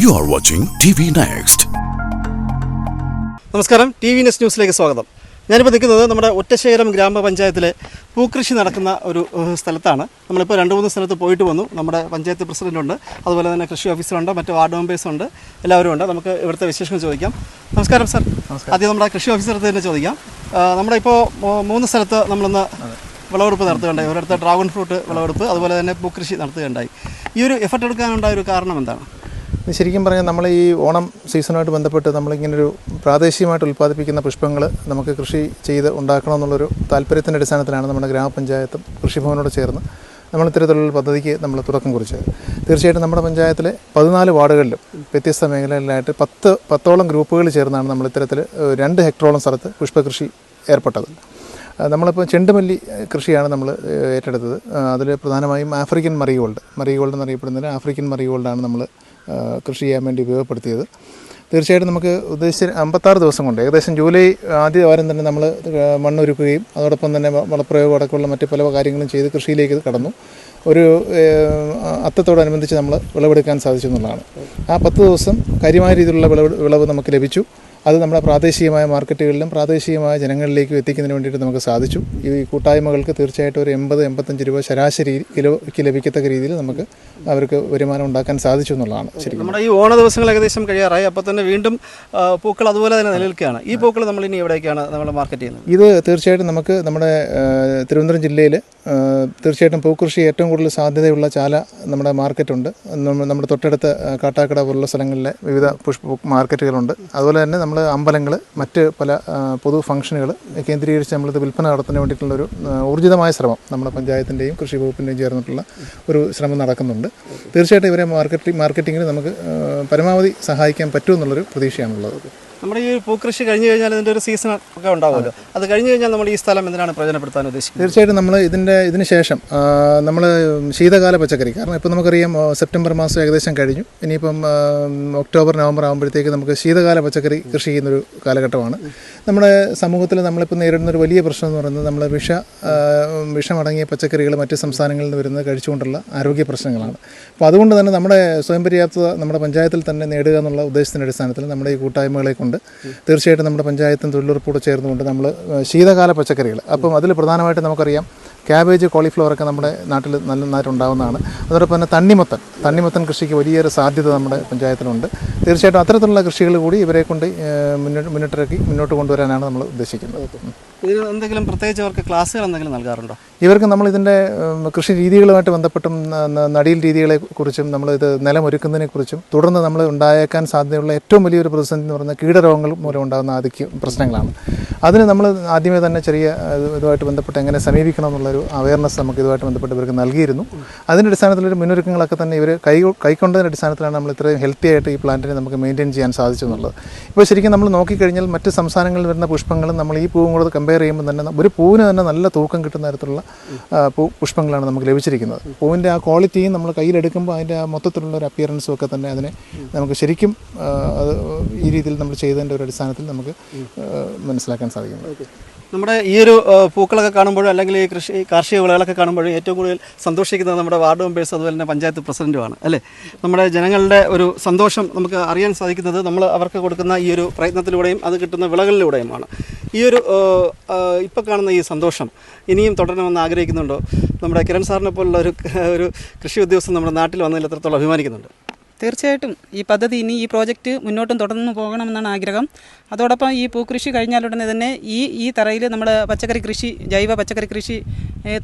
You are watching TV Next. നമസ്കാരം. T V നെസ് ന്യൂസിലേക്ക് സ്വാഗതം. ഞാനിപ്പോൾ നിൽക്കുന്നത് നമ്മുടെ ഒറ്റശേഖരം ഗ്രാമപഞ്ചായത്തിലെ പൂക്കൃഷി നടക്കുന്ന ഒരു സ്ഥലത്താണ്. നമ്മളിപ്പോൾ രണ്ട് മൂന്ന് സ്ഥലത്ത് പോയിട്ട് വന്നു. നമ്മുടെ പഞ്ചായത്ത് പ്രസിഡന്റുണ്ട് അതുപോലെ തന്നെ കൃഷി ഓഫീസറുണ്ട്. മറ്റ് വാർഡ് മെമ്പേഴ്സ് ഉണ്ട്. എല്ലാവരും ഉണ്ട്. നമുക്ക് ഇവിടുത്തെ വിശേഷം ചോദിക്കാം. നമസ്കാരം സർ. ആദ്യം നമ്മുടെ കൃഷി ഓഫീസർ തന്നെ ചോദിക്കാം. നമ്മുടെ ഇപ്പോൾ മൂന്ന് സ്ഥലത്ത് നമ്മളിന്ന് വിളവെടുപ്പ് നടത്തുകയുണ്ടായി. ഒരിടത്ത് ഡ്രാഗൺ ഫ്രൂട്ട് വിളവെടുപ്പ് അതുപോലെ തന്നെ പൂക്കൃഷി നടത്തുകയുണ്ടായി. ഈ ഒരു എഫർട്ട് എടുക്കാനുണ്ടായ ഒരു കാരണം എന്താണ്? ശരിക്കും പറഞ്ഞാൽ നമ്മൾ ഈ ഓണം സീസണുമായിട്ട് ബന്ധപ്പെട്ട് നമ്മളിങ്ങനൊരു പ്രാദേശികമായിട്ട് ഉൽപ്പാദിപ്പിക്കുന്ന പുഷ്പങ്ങൾ നമുക്ക് കൃഷി ചെയ്ത് ഉണ്ടാക്കണമെന്നുള്ളൊരു താല്പര്യത്തിന്റെ അടിസ്ഥാനത്തിലാണ് നമ്മുടെ ഗ്രാമപഞ്ചായത്തും കൃഷിഭവനോട് ചേർന്ന് നമ്മൾ ഇത്തരത്തിലുള്ള പദ്ധതിക്ക് നമ്മൾ തുടക്കം കുറിച്ചത്. തീർച്ചയായിട്ടും നമ്മുടെ പഞ്ചായത്തിലെ പതിനാല് വാർഡുകളിലും വ്യത്യസ്ത മേഖലകളിലായിട്ട് പത്ത് പത്തോളം ഗ്രൂപ്പുകൾ ചേർന്നാണ് നമ്മൾ ഇത്തരത്തിൽ രണ്ട് ഹെക്ടറോളം സ്ഥലത്ത് പുഷ്പകൃഷി ഏർപ്പെട്ടത്. നമ്മളിപ്പോൾ ചെണ്ടുമല്ലി കൃഷിയാണ് നമ്മൾ ഏറ്റെടുത്തത്. അതിൽ പ്രധാനമായും ആഫ്രിക്കൻ മറിഗോൾഡ് മറിഗോൾഡ് എന്നറിയപ്പെടുന്നതിന് ആഫ്രിക്കൻ മറിഗോൾഡാണ് നമ്മൾ കൃഷി ചെയ്യാൻ വേണ്ടി ഉപയോഗപ്പെടുത്തിയത്. തീർച്ചയായിട്ടും നമുക്ക് ഉദ്ദേശിച്ച അമ്പത്താറ് ദിവസം കൊണ്ട് ഏകദേശം ജൂലൈ ആദ്യ വാരം തന്നെ നമ്മൾ മണ്ണൊരുക്കുകയും അതോടൊപ്പം തന്നെ വളപ്രയോഗം അടക്കമുള്ള മറ്റ് പല കാര്യങ്ങളും ചെയ്ത് കൃഷിയിലേക്ക് കടന്നു. ഒരു അത്തത്തോടനുബന്ധിച്ച് നമ്മൾ വിളവെടുക്കാൻ സാധിച്ചു എന്നുള്ളതാണ് ആ പത്ത് ദിവസം കാര്യമായ രീതിയിലുള്ള വിളവ് വിളവ് നമുക്ക് ലഭിച്ചു. അത് നമ്മുടെ പ്രാദേശികമായ മാർക്കറ്റുകളിലും പ്രാദേശികമായ ജനങ്ങളിലേക്കും എത്തിക്കുന്നതിന് വേണ്ടിയിട്ട് നമുക്ക് സാധിച്ചു. ഈ കൂട്ടായ്മകൾക്ക് തീർച്ചയായിട്ടും ഒരു എൺപത് എൺപത്തഞ്ച് രൂപ ശരാശരി കിലോയ്ക്ക് ലഭിക്കത്തക്ക രീതിയിൽ നമുക്ക് അവർക്ക് വരുമാനം ഉണ്ടാക്കാൻ സാധിച്ചു എന്നുള്ളതാണ് ശരിക്കും നമ്മുടെ ഈ ഓണ ദിവസങ്ങൾ ഏകദേശം കഴിയാറായി. അപ്പോൾ തന്നെ വീണ്ടും പൂക്കൾ അതുപോലെ തന്നെ നിലനിൽക്കുകയാണ്. ഈ പൂക്കൾ നമ്മൾ ഇനി എവിടേക്കാണ് നമ്മൾ മാർക്കറ്റ് ചെയ്യുന്നത്? ഇത് തീർച്ചയായിട്ടും നമുക്ക് നമ്മുടെ തിരുവനന്തപുരം ജില്ലയിൽ തീർച്ചയായിട്ടും പൂക്കൃഷി ഏറ്റവും കൂടുതൽ സാധ്യതയുള്ള ചാല നമ്മുടെ മാർക്കറ്റുണ്ട്. നമ്മ- നമ്മുടെ തൊട്ടടുത്ത് കാട്ടാക്കട പോലുള്ള സ്ഥലങ്ങളിലെ വിവിധ പുഷ്പ മാർക്കറ്റുകളുണ്ട്. അതുപോലെ തന്നെ നമ്മൾ അമ്പലങ്ങൾ മറ്റ് പല പൊതു ഫംഗ്ഷനുകൾ കേന്ദ്രീകരിച്ച് നമ്മളിത് വിൽപ്പന നടത്തുന്നതിന് വേണ്ടിയിട്ടുള്ള ഒരു ആ, ഊർജിതമായ ശ്രമം നമ്മുടെ പഞ്ചായത്തിന്റെയും കൃഷി വകുപ്പിന്റെയും ചേർന്നിട്ടുള്ള ഒരു ശ്രമം നടക്കുന്നുണ്ട്. തീർച്ചയായിട്ടും ഇവരെ മാർക്കറ്റിംഗ് മാർക്കറ്റിങ്ങിന് നമുക്ക് പരമാവധി സഹായിക്കാൻ പറ്റുമെന്നുള്ളൊരു പ്രതീക്ഷയാണുള്ളത്. നമ്മുടെ ഈ പൂക്കൃഷി കഴിഞ്ഞു കഴിഞ്ഞാൽ ഇതിന്റെ ഒരു സീസൺ ഒക്കെ ഉണ്ടാവുമല്ലോ. അത് കഴിഞ്ഞു കഴിഞ്ഞാൽ നമ്മൾ ഈ സ്ഥലം എന്തിനാണ് പ്രയോജനപ്പെടുത്താൻ ഉദ്ദേശിക്കുന്നത്? തീർച്ചയായിട്ടും നമ്മൾ ഇതിന്റെ ഇതിന് ശേഷം നമ്മൾ ശീതകാല പച്ചക്കറി കാരണം ഇപ്പോൾ നമുക്കറിയാം സെപ്റ്റംബർ മാസം ഏകദേശം കഴിഞ്ഞു. ഇനിയിപ്പം ഒക്ടോബർ നവംബർ ആകുമ്പോഴത്തേക്ക് നമുക്ക് ശീതകാല പച്ചക്കറി കൃഷി ചെയ്യുന്നൊരു കാലഘട്ടമാണ്. നമ്മുടെ സമൂഹത്തിൽ നമ്മളിപ്പോൾ നേരിടുന്ന ഒരു വലിയ പ്രശ്നം എന്ന് പറയുന്നത് നമ്മൾ വിഷ വിഷമടങ്ങിയ പച്ചക്കറികൾ മറ്റ് സംസ്ഥാനങ്ങളിൽ നിന്ന് വരുന്നത് കഴിച്ചുകൊണ്ടുള്ള ആരോഗ്യ പ്രശ്നങ്ങളാണ്. അപ്പോൾ അതുകൊണ്ട് തന്നെ നമ്മുടെ സ്വയം പര്യാപ്തത നമ്മുടെ പഞ്ചായത്തിൽ തന്നെ നേടുക എന്നുള്ള ഉദ്ദേശത്തിന്റെ അടിസ്ഥാനത്തിൽ നമ്മുടെ ഈ കൂട്ടായ്മകളെ കൊണ്ട് തീർച്ചയായിട്ടും നമ്മുടെ പഞ്ചായത്തും തൊഴിലുറപ്പോട് ചേർന്നുകൊണ്ട് നമ്മൾ ശീതകാല പച്ചക്കറികൾ അപ്പം അതിൽ പ്രധാനമായിട്ട് നമുക്കറിയാം ക്യാബേജ് കോളിഫ്ലവർ ഒക്കെ നമ്മുടെ നാട്ടിൽ നല്ല നന്നായിട്ട് ഉണ്ടാകുന്നതാണ് അതോടൊപ്പം തന്നെ തണ്ണിമത്തൻ. തണ്ണിമത്തൻ കൃഷിക്ക് വലിയൊരു സാധ്യത നമ്മുടെ പഞ്ചായത്തിലുണ്ട്. തീർച്ചയായിട്ടും അത്തരത്തിലുള്ള കൃഷികൾ കൂടി ഇവരെ കൊണ്ട് മുന്നോട്ട് മുന്നിട്ടിറക്കി മുന്നോട്ട് കൊണ്ടുവരാനാണ് നമ്മൾ ഉദ്ദേശിക്കുന്നത്. ഇതിന് എന്തെങ്കിലും പ്രത്യേകിച്ച് അവർക്ക് ക്ലാസ്സുകൾ എന്തെങ്കിലും നൽകാറുണ്ടോ? ഇവർക്ക് നമ്മൾ ഇതിന്റെ കൃഷി രീതികളുമായിട്ട് ബന്ധപ്പെട്ടും നടിയിൽ ന- നടീൽ രീതികളെ കുറിച്ചും നമ്മൾ ഇത് നിലം ഒരുക്കുന്നതിനെ കുറിച്ചും തുടർന്ന് നമ്മൾ ഉണ്ടായേക്കാൻ സാധ്യതയുള്ള ഏറ്റവും വലിയൊരു പ്രതിസന്ധി എന്ന് പറയുന്നത് കീടരോഗങ്ങൾ മൂലം ഉണ്ടാകുന്ന ആദ്യ പ്രശ്നങ്ങളാണ്. അതിന് നമ്മൾ ആദ്യമേ തന്നെ ചെറിയ ഇത് ഇതുമായിട്ട് ബന്ധപ്പെട്ട് എങ്ങനെ സമീപിക്കണം എന്നുള്ളൊരു അവയർനെസ് നമുക്ക് ഇതുമായിട്ട് ബന്ധപ്പെട്ട് ഇവർക്ക് നൽകിയിരുന്നു. അതിന്റെ അടിസ്ഥാനത്തിലൊരു മുന്നൊരുക്കങ്ങളൊക്കെ തന്നെ ഇവർ കൈ കൈക്കൊണ്ടതിന്റെ അടിസ്ഥാനത്തിലാണ് നമ്മൾ ഇത്രയും ഹെൽത്തി ആയിട്ട് ഈ പ്ലാന്റിനെ നമുക്ക് മെയിന്റെയിൻ ചെയ്യാൻ സാധിച്ചു എന്നുള്ളത് ഇപ്പോൾ ശരിക്കും നമ്മൾ നോക്കിക്കഴിഞ്ഞാൽ മറ്റ് സംസ്ഥാനങ്ങളിൽ വരുന്ന പുഷ്പങ്ങളും നമ്മൾ ഈ പൂവും കൂടെ കമ്പയർ ചെയ്യുമ്പോൾ തന്നെ ഒരു പൂവിന് തന്നെ നല്ല തൂക്കം കിട്ടുന്ന തരത്തിലുള്ള പൂ പുഷ്പങ്ങളാണ് നമുക്ക് ലഭിച്ചിരിക്കുന്നത്. പൂവിന്റെ ആ ക്വാളിറ്റിയും നമ്മൾ കയ്യിലെടുക്കുമ്പോൾ അതിന്റെ ആ മൊത്തത്തിലുള്ള ഒരു അപ്പിയറൻസും ഒക്കെ തന്നെ അതിനെ നമുക്ക് ശരിക്കും അത് ഈ രീതിയിൽ നമ്മൾ ചെയ്തതിന്റെ ഒരു അടിസ്ഥാനത്തിൽ നമുക്ക് ആ, മനസ്സിലാക്കാൻ സാധിക്കുന്നത് നമ്മുടെ ഈ ഒരു പൂക്കളൊക്കെ കാണുമ്പോഴും അല്ലെങ്കിൽ ഈ കൃഷി കാർഷിക വിളകളൊക്കെ കാണുമ്പോഴും ഏറ്റവും കൂടുതൽ സന്തോഷിക്കുന്നത് നമ്മുടെ വാർഡ് മെമ്പേഴ്സ് അതുപോലെ തന്നെ പഞ്ചായത്ത് പ്രസിഡന്റുമാണ് അല്ലേ? നമ്മുടെ ജനങ്ങളുടെ ഒരു സന്തോഷം നമുക്ക് അറിയാൻ സാധിക്കുന്നത് നമ്മൾ അവർക്ക് കൊടുക്കുന്ന ഈ ഒരു പ്രയത്നത്തിലൂടെയും അത് കിട്ടുന്ന വിളകളിലൂടെയുമാണ്. ഈ ഒരു ഇപ്പോൾ കാണുന്ന ഈ സന്തോഷം ഇനിയും തുടരണമെന്ന് ആഗ്രഹിക്കുന്നുണ്ടോ? നമ്മുടെ കിരൺ സാറിനെ പോലുള്ള ഒരു ഒരു കൃഷി ഉദ്യോഗസ്ഥൻ നമ്മുടെ നാട്ടിൽ വന്നതിൽ എത്രത്തോളം അഭിമാനിക്കുന്നുണ്ട്? തീർച്ചയായിട്ടും ഈ പദ്ധതി ഇനി ഈ പ്രോജക്റ്റ് മുന്നോട്ടും തുടർന്ന് പോകണമെന്നാണ് ആഗ്രഹം. അതോടൊപ്പം ഈ പൂക്കൃഷി കഴിഞ്ഞാലുടനെ തന്നെ ഈ ഈ തറയിൽ നമ്മൾ പച്ചക്കറി കൃഷി ജൈവ പച്ചക്കറി കൃഷി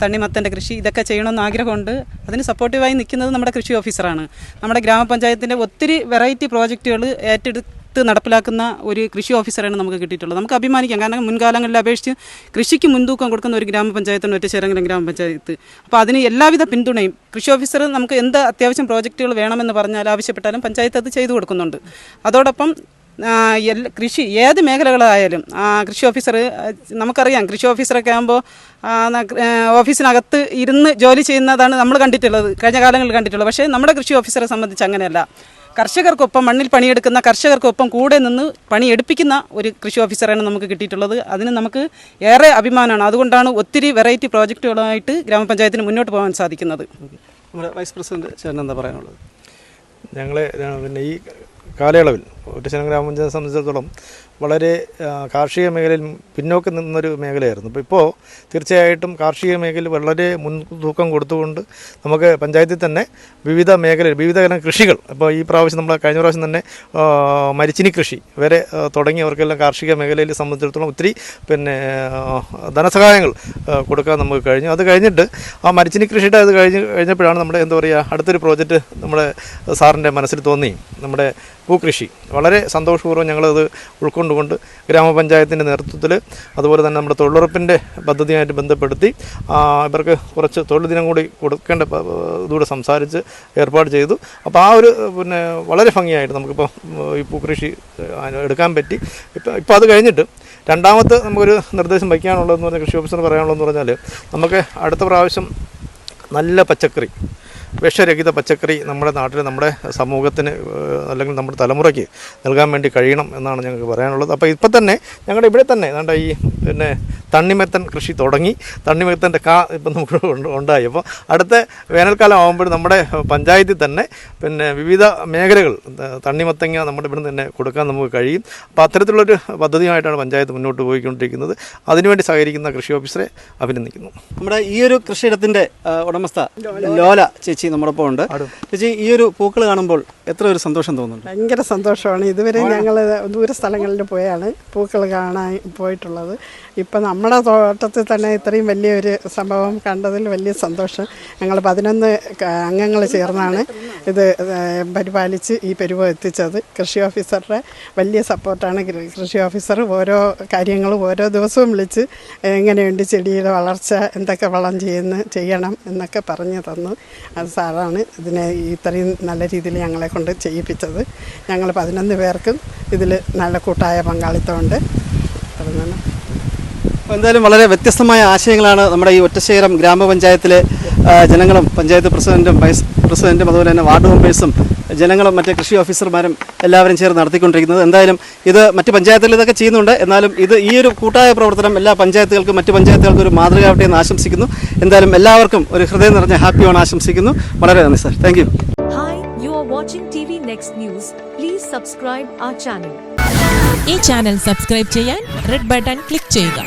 തണ്ണിമത്തന്റെ കൃഷി ഇതൊക്കെ ചെയ്യണമെന്ന് ആഗ്രഹമുണ്ട്. അതിന് സപ്പോർട്ടീവായി നിൽക്കുന്നത് നമ്മുടെ കൃഷി ഓഫീസറാണ്. നമ്മുടെ ഗ്രാമപഞ്ചായത്തിന്റെ ഒത്തിരി വെറൈറ്റി പ്രോജക്റ്റുകൾ ഏറ്റെടുത്ത് നടപ്പിലാക്കുന്ന ഒരു കൃഷി ഓഫീസറാണ് നമുക്ക് കിട്ടിയിട്ടുള്ളത്. നമുക്ക് അഭിമാനിക്കാം. കാരണം മുൻകാലങ്ങളിൽ അപേക്ഷിച്ച് കൃഷിക്ക് മുൻതൂക്കം കൊടുക്കുന്ന ഒരു ഗ്രാമപഞ്ചായത്താണ് ഒറ്റച്ചേരങ്കലം ഗ്രാമപഞ്ചായത്ത്. അപ്പോൾ അതിന് എല്ലാവിധ പിന്തുണയും കൃഷി ഓഫീസർ നമുക്ക് എന്ത് അത്യാവശ്യം പ്രോജക്റ്റുകൾ വേണമെന്ന് പറഞ്ഞാൽ ആവശ്യപ്പെട്ടാലും പഞ്ചായത്ത് അത് ചെയ്തു കൊടുക്കുന്നുണ്ട്. അതോടൊപ്പം കൃഷി ഏത് മേഖലകളായാലും കൃഷി ഓഫീസർ നമുക്കറിയാം കൃഷി ഓഫീസറൊക്കെ ആകുമ്പോൾ ഓഫീസിനകത്ത് ഇരുന്ന് ജോലി ചെയ്യുന്നതാണ് നമ്മൾ കണ്ടിട്ടുള്ളത് കഴിഞ്ഞ കാലങ്ങളിൽ കണ്ടിട്ടുള്ളത്. പക്ഷേ നമ്മുടെ കൃഷി ഓഫീസറെ സംബന്ധിച്ച് അങ്ങനെയല്ല. കർഷകർക്കൊപ്പം മണ്ണിൽ പണിയെടുക്കുന്ന കർഷകർക്കൊപ്പം കൂടെ നിന്ന് പണിയെടുപ്പിക്കുന്ന ഒരു കൃഷി ഓഫീസറാണ് നമുക്ക് കിട്ടിയിട്ടുള്ളത്. അതിന് നമുക്ക് ഏറെ അഭിമാനമാണ്. അതുകൊണ്ടാണ് ഒത്തിരി വെറൈറ്റി പ്രോജക്റ്റുകളുമായിട്ട് ഗ്രാമപഞ്ചായത്തിന് മുന്നോട്ട് പോകാൻ സാധിക്കുന്നത്. നമ്മുടെ വൈസ് പ്രസിഡന്റ് ചേട്ടൻ എന്താ പറയാനുള്ളത്? ഞങ്ങളെ പിന്നെ ഈ കാലയളവിൽ ഒറ്റശനം ഗ്രാമപഞ്ചായത്തെ സംബന്ധിച്ചിടത്തോളം വളരെ കാർഷിക മേഖലയിൽ പിന്നോക്കം നിന്നൊരു മേഖലയായിരുന്നു. അപ്പോൾ ഇപ്പോൾ തീർച്ചയായിട്ടും കാർഷിക മേഖലയിൽ വളരെ മുൻതൂക്കം കൊടുത്തുകൊണ്ട് നമുക്ക് പഞ്ചായത്തിൽ തന്നെ വിവിധ മേഖലയിൽ വിവിധ തരം കൃഷികൾ ഇപ്പോൾ ഈ പ്രാവശ്യം നമ്മൾ കഴിഞ്ഞ പ്രാവശ്യം തന്നെ മരിച്ചിനി കൃഷി വരെ തുടങ്ങിയവർക്കെല്ലാം കാർഷിക മേഖലയിൽ സംബന്ധിച്ചിടത്തോളം ഒത്തിരി പിന്നെ ധനസഹായങ്ങൾ കൊടുക്കാൻ നമുക്ക് കഴിഞ്ഞു. അത് കഴിഞ്ഞിട്ട് ആ മരിച്ചിനി കൃഷിയുടെ അത് കഴിഞ്ഞ് കഴിഞ്ഞപ്പോഴാണ് നമ്മുടെ എന്താ പറയുക അടുത്തൊരു പ്രോജക്റ്റ് നമ്മുടെ സാറിന്റെ മനസ്സിൽ തോന്നി. നമ്മുടെ പൂക്കൃഷി. വളരെ സന്തോഷപൂർവം ഞങ്ങളത് ഉൾക്കൊണ്ടുകൊണ്ട് ഗ്രാമപഞ്ചായത്തിന്റെ നേതൃത്വത്തിൽ അതുപോലെ തന്നെ നമ്മുടെ തൊഴിലുറപ്പിന്റെ പദ്ധതിയായിട്ട് ബന്ധപ്പെടുത്തി ഇവർക്ക് കുറച്ച് തൊഴിൽ ദിനം കൂടി കൊടുക്കേണ്ട ഇതുകൂടെ സംസാരിച്ച് ഏർപ്പാട് ചെയ്തു. അപ്പോൾ ആ ഒരു പിന്നെ വളരെ ഭംഗിയായിട്ട് നമുക്കിപ്പോൾ ഈ പൂക്കൃഷി എടുക്കാൻ പറ്റി. ഇപ്പം ഇപ്പോൾ അത് കഴിഞ്ഞിട്ട് രണ്ടാമത്തെ നമുക്കൊരു നിർദ്ദേശം വയ്ക്കാനുള്ളതെന്ന് പറഞ്ഞാൽ കൃഷി ഓഫീസർ പറയാനുള്ളതെന്ന് പറഞ്ഞാൽ നമുക്ക് അടുത്ത പ്രാവശ്യം നല്ല പച്ചക്കറി വിഷരഹിത പച്ചക്കറി നമ്മുടെ നാട്ടിൽ നമ്മുടെ സമൂഹത്തിന് അല്ലെങ്കിൽ നമ്മുടെ തലമുറയ്ക്ക് നൽകാൻ വേണ്ടി കഴിയണം എന്നാണ് ഞങ്ങൾക്ക് പറയാനുള്ളത്. അപ്പോൾ ഇപ്പം തന്നെ ഞങ്ങളുടെ ഇവിടെ തന്നെ ഏതാണ്ട് ഈ പിന്നെ തണ്ണിമത്തൻ കൃഷി തുടങ്ങി. തണ്ണിമത്തന്റെ കാ ഇപ്പം നമുക്ക് ഉണ്ട്- ഉണ്ടായി. അപ്പോൾ അടുത്ത വേനൽക്കാലം ആകുമ്പോൾ നമ്മുടെ പഞ്ചായത്തിൽ തന്നെ പിന്നെ വിവിധ മേഖലകൾ തണ്ണിമത്തങ്ങ നമ്മുടെ ഇവിടെ തന്നെ കൊടുക്കാൻ നമുക്ക് കഴിയും. അപ്പോൾ അത്തരത്തിലുള്ളൊരു പദ്ധതിയുമായിട്ടാണ് പഞ്ചായത്ത് മുന്നോട്ട് പോയിക്കൊണ്ടിരിക്കുന്നത്. അതിനുവേണ്ടി സഹകരിക്കുന്ന കൃഷി ഓഫീസറെ അഭിനന്ദിക്കുന്നു. നമ്മുടെ ഈ ഒരു കൃഷിയിടത്തിന്റെ ഉടമസ്ഥ ലോല ചേച്ചി നമ്മോടൊപ്പം ഉണ്ട്. ചേച്ചി ഈ ഒരു പൂക്കൾ കാണുമ്പോൾ എത്ര ഒരു സന്തോഷം തോന്നുന്നുണ്ട്? ഭയങ്കര സന്തോഷമാണ്. ഇതുവരെ ഞങ്ങൾ ദൂര സ്ഥലങ്ങളിൽ പോയാണ് പൂക്കൾ കാണാൻ പോയിട്ടുള്ളത്. ഇപ്പം നമ്മുടെ തോട്ടത്തിൽ തന്നെ ഇത്രയും വലിയൊരു സംഭവം കണ്ടതിൽ വലിയ സന്തോഷം. ഞങ്ങൾ പതിനൊന്ന് അംഗങ്ങൾ ചേർന്നാണ് ഇത് പരിപാലിച്ച് ഈ പരുവം എത്തിച്ചത്. കൃഷി ഓഫീസറുടെ വലിയ സപ്പോർട്ടാണ് കൃഷി ഓഫീസർ. ഓരോ കാര്യങ്ങളും ഓരോ ദിവസവും വിളിച്ച് എങ്ങനെയുണ്ട് ചെടിയുടെ വളർച്ച എന്തൊക്കെ വളം ചെയ്യുന്നു ചെയ്യണം എന്നൊക്കെ പറഞ്ഞു തന്നു. സാറാണ്. ഇതിനെ ഇത്രയും നല്ല രീതിയിൽ ഞങ്ങളെ കൊണ്ട് ചെയ്യിപ്പിച്ചത്. ഞങ്ങൾ പതിനൊന്ന് പേർക്കും ഇതിൽ നല്ല കൂട്ടായ പങ്കാളിത്തമുണ്ട്. എന്തായാലും വളരെ വ്യത്യസ്തമായ ആശയങ്ങളാണ് നമ്മുടെ ഈ ഒറ്റശേഖരം ഗ്രാമപഞ്ചായത്തിലെ ജനങ്ങളും പഞ്ചായത്ത് പ്രസിഡന്റും വൈസ് പ്രസിഡന്റും അതുപോലെ തന്നെ വാർഡ് മെമ്പേഴ്സും ജനങ്ങളും മറ്റ് കൃഷി ഓഫീസർമാരും എല്ലാവരും ചേർന്ന് നടത്തിക്കൊണ്ടിരിക്കുന്നത്. എന്തായാലും ഇത് മറ്റ് പഞ്ചായത്തുകളിൽ ഇതൊക്കെ ചെയ്യുന്നുണ്ട്. എന്നാലും ഇത് ഈ ഒരു കൂട്ടായ പ്രവർത്തനം എല്ലാ പഞ്ചായത്തുകൾക്കും മറ്റ് പഞ്ചായത്തുകൾക്കും ഒരു മാതൃകയാവട്ടെ എന്ന് ആശംസിക്കുന്നു. എന്തായാലും എല്ലാവർക്കും ഒരു ഹൃദയം നിറഞ്ഞ ഹാപ്പി ഓൺ ആശംസിക്കുന്നു. വളരെ നന്ദി sir. Thank you Hi, you are watching TV Next News. Please subscribe our channel. ഈ ചാനൽ സബ്സ്ക്രൈബ് ചെയ്യാൻ റെഡ് ബട്ടൺ ക്ലിക്ക് ചെയ്യുക.